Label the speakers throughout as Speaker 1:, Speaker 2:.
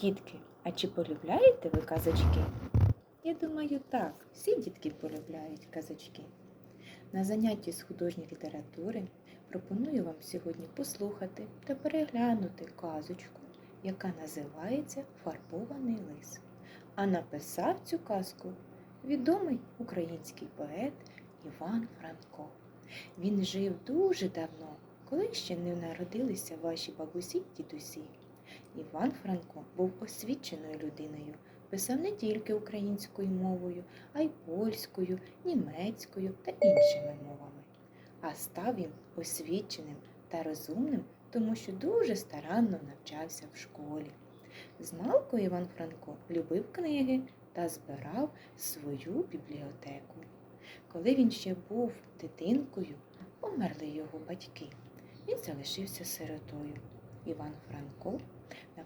Speaker 1: Дітки, а чи полюбляєте ви казочки? Я думаю, так, всі дітки полюбляють казочки. На занятті з художньої літератури пропоную вам сьогодні послухати та переглянути казочку, яка називається Фарбований лис. А написав цю казку відомий український поет Іван Франко. Він жив дуже давно, коли ще не народилися ваші бабусі й дідусі. Іван Франко був освіченою людиною, писав не тільки українською мовою, а й польською, німецькою та іншими мовами. А став він освіченим та розумним, тому що дуже старанно навчався в школі. Змалку Іван Франко любив книги та збирав свою бібліотеку. Коли він ще був дитинкою, померли його батьки. Він залишився сиротою. Іван Франко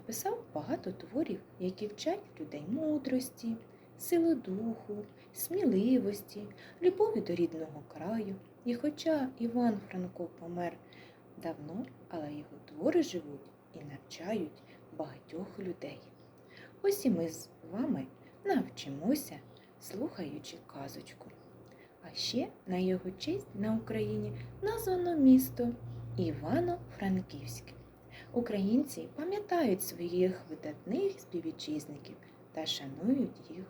Speaker 1: написав багато творів, які вчать людей мудрості, сили духу, сміливості, любові до рідного краю. І хоча Іван Франко помер давно, але його твори живуть і навчають багатьох людей. Ось і ми з вами навчимося, слухаючи казочку. А ще на його честь на Україні названо місто Івано-Франківське. Українці пам'ятають своїх видатних співвітчизників та шанують їх